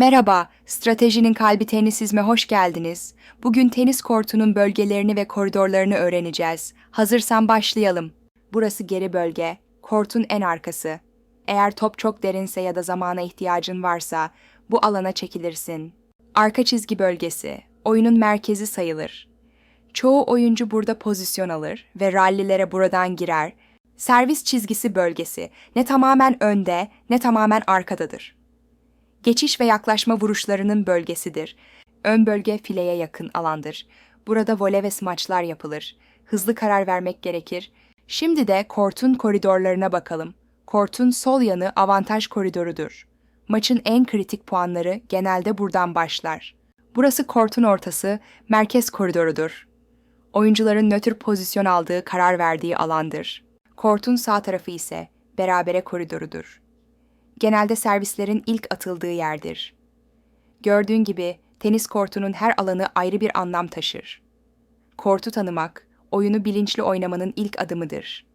Merhaba, Stratejinin Kalbi Tenisizme hoş geldiniz. Bugün tenis kortunun bölgelerini ve koridorlarını öğreneceğiz. Hazırsan başlayalım. Burası geri bölge, kortun en arkası. Eğer top çok derinse ya da zamana ihtiyacın varsa bu alana çekilirsin. Arka çizgi bölgesi, oyunun merkezi sayılır. Çoğu oyuncu burada pozisyon alır ve rallilere buradan girer. Servis çizgisi bölgesi ne tamamen önde ne tamamen arkadadır. Geçiş ve yaklaşma vuruşlarının bölgesidir. Ön bölge fileye yakın alandır. Burada vole ve smaçlar yapılır. Hızlı karar vermek gerekir. Şimdi de kortun koridorlarına bakalım. Kortun sol yanı avantaj koridorudur. Maçın en kritik puanları genelde buradan başlar. Burası kortun ortası, merkez koridorudur. Oyuncuların nötr pozisyon aldığı, karar verdiği alandır. Kortun sağ tarafı ise berabere koridorudur genelde servislerin ilk atıldığı yerdir. Gördüğün gibi tenis kortunun her alanı ayrı bir anlam taşır. Kortu tanımak, oyunu bilinçli oynamanın ilk adımıdır.